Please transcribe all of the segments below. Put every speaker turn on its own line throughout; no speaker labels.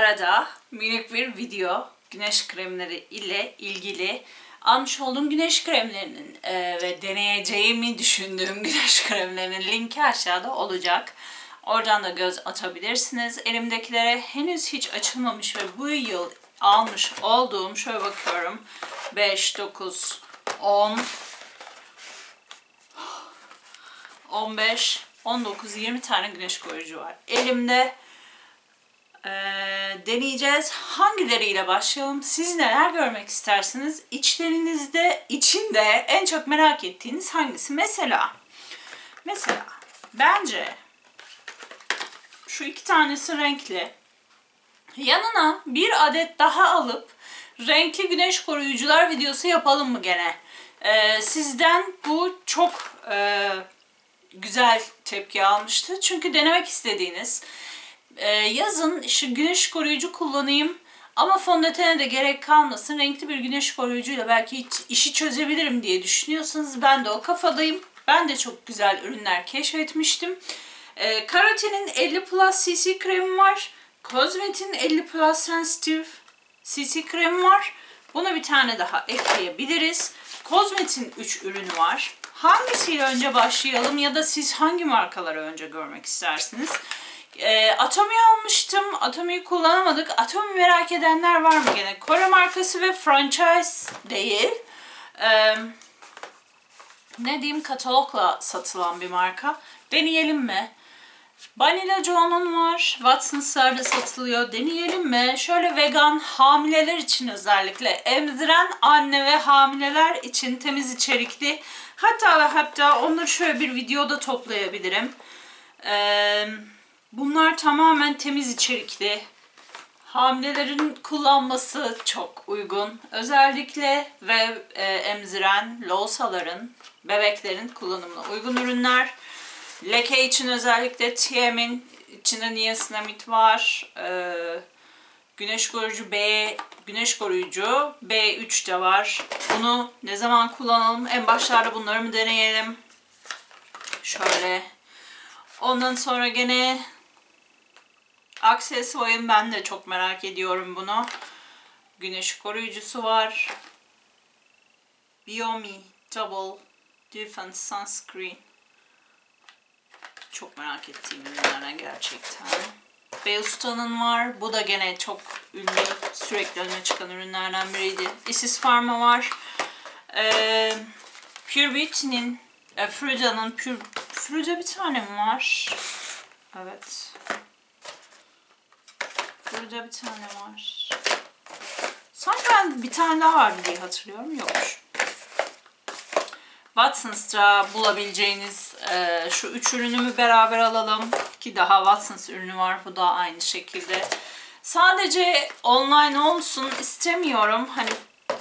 arada minik bir video güneş kremleri ile ilgili almış olduğum güneş kremlerinin e, ve deneyeceğimi düşündüğüm güneş kremlerinin linki aşağıda olacak. Oradan da göz atabilirsiniz. Elimdekilere henüz hiç açılmamış ve bu yıl almış olduğum şöyle bakıyorum 5, 9, 10, 15, 19, 20 tane güneş koruyucu var. Elimde Ee, deneyeceğiz. Hangileriyle başlayalım? Siz neler görmek istersiniz? İçlerinizde, içinde en çok merak ettiğiniz hangisi? Mesela, mesela bence şu iki tanesi renkli. Yanına bir adet daha alıp renkli güneş koruyucular videosu yapalım mı gene? Ee, sizden bu çok e, güzel tepki almıştı. Çünkü denemek istediğiniz ee, yazın işte güneş koruyucu kullanayım ama fondötene de gerek kalmasın. Renkli bir güneş koruyucuyla belki işi çözebilirim diye düşünüyorsanız ben de o kafadayım. Ben de çok güzel ürünler keşfetmiştim. Ee, Karote'nin 50 Plus CC kremi var. Cosmet'in 50 Plus Sensitive CC kremi var. Buna bir tane daha ekleyebiliriz. Cosmet'in 3 ürünü var. Hangisiyle önce başlayalım ya da siz hangi markaları önce görmek istersiniz? E, Atomi almıştım. Atomi'yi kullanamadık. Atomi merak edenler var mı gene? Kore markası ve franchise değil. E, ne diyeyim katalogla satılan bir marka. Deneyelim mi? Vanilla Joe'nun var. Watson's'larda satılıyor. Deneyelim mi? Şöyle vegan hamileler için özellikle emziren anne ve hamileler için temiz içerikli. Hatta ve hatta onları şöyle bir videoda toplayabilirim. Eee Bunlar tamamen temiz içerikli. Hamilelerin kullanması çok uygun. Özellikle ve e, emziren loğusaların, bebeklerin kullanımına uygun ürünler. Leke için özellikle TM'in içinde niasinamid var. E, güneş koruyucu B, güneş koruyucu B3 de var. Bunu ne zaman kullanalım? En başlarda bunları mı deneyelim? Şöyle. Ondan sonra gene Aksesuarın ben de çok merak ediyorum bunu. Güneş koruyucusu var. Biomi Double Defense Sunscreen. Çok merak ettiğim ürünlerden gerçekten. Beusta'nın var. Bu da gene çok ünlü, sürekli önüne çıkan ürünlerden biriydi. Isis Pharma var. Ee, Pure Beauty'nin, e, Fruda'nın Pure, Fruda bir tane mi var? Evet. Burada bir tane var. Sanki ben bir tane daha vardı diye hatırlıyorum. Yokmuş. Watsons'ta bulabileceğiniz e, şu üç ürünümü beraber alalım. Ki daha Watsons ürünü var. Bu da aynı şekilde. Sadece online olsun istemiyorum. Hani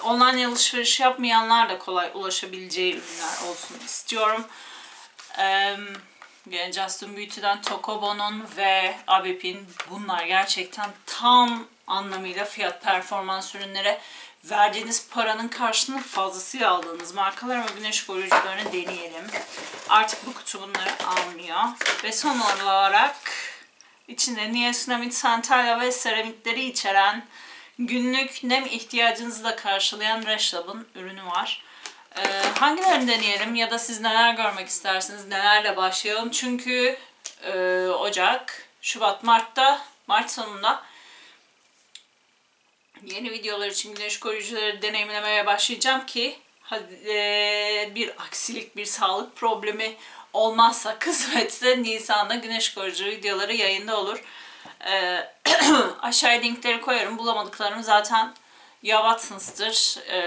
online alışveriş yapmayanlar da kolay ulaşabileceği ürünler olsun istiyorum. Eee Gene Justin Beauty'den Tokobo'nun ve Abip'in bunlar gerçekten tam anlamıyla fiyat performans ürünlere verdiğiniz paranın karşılığını fazlasıyla aldığınız markalar ama güneş koruyucularını deneyelim. Artık bu kutu bunları almıyor. Ve son olarak içinde niasinamid, santalya ve seramitleri içeren günlük nem ihtiyacınızı da karşılayan Reshlab'ın ürünü var. Ee, hangilerini deneyelim ya da siz neler görmek istersiniz, nelerle başlayalım? Çünkü e, Ocak, Şubat, Mart'ta, Mart sonunda yeni videolar için güneş koruyucuları deneyimlemeye başlayacağım ki e, bir aksilik, bir sağlık problemi olmazsa kısmetse Nisan'da güneş koruyucu videoları yayında olur. E, aşağıya linkleri koyarım. Bulamadıklarım zaten ya Watsons'tır e,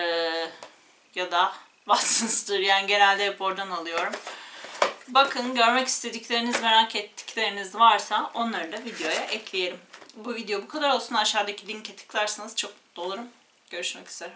ya da Watsons'tır. Yani genelde hep oradan alıyorum. Bakın görmek istedikleriniz, merak ettikleriniz varsa onları da videoya ekleyelim. Bu video bu kadar olsun. Aşağıdaki linke tıklarsanız çok mutlu olurum. Görüşmek üzere.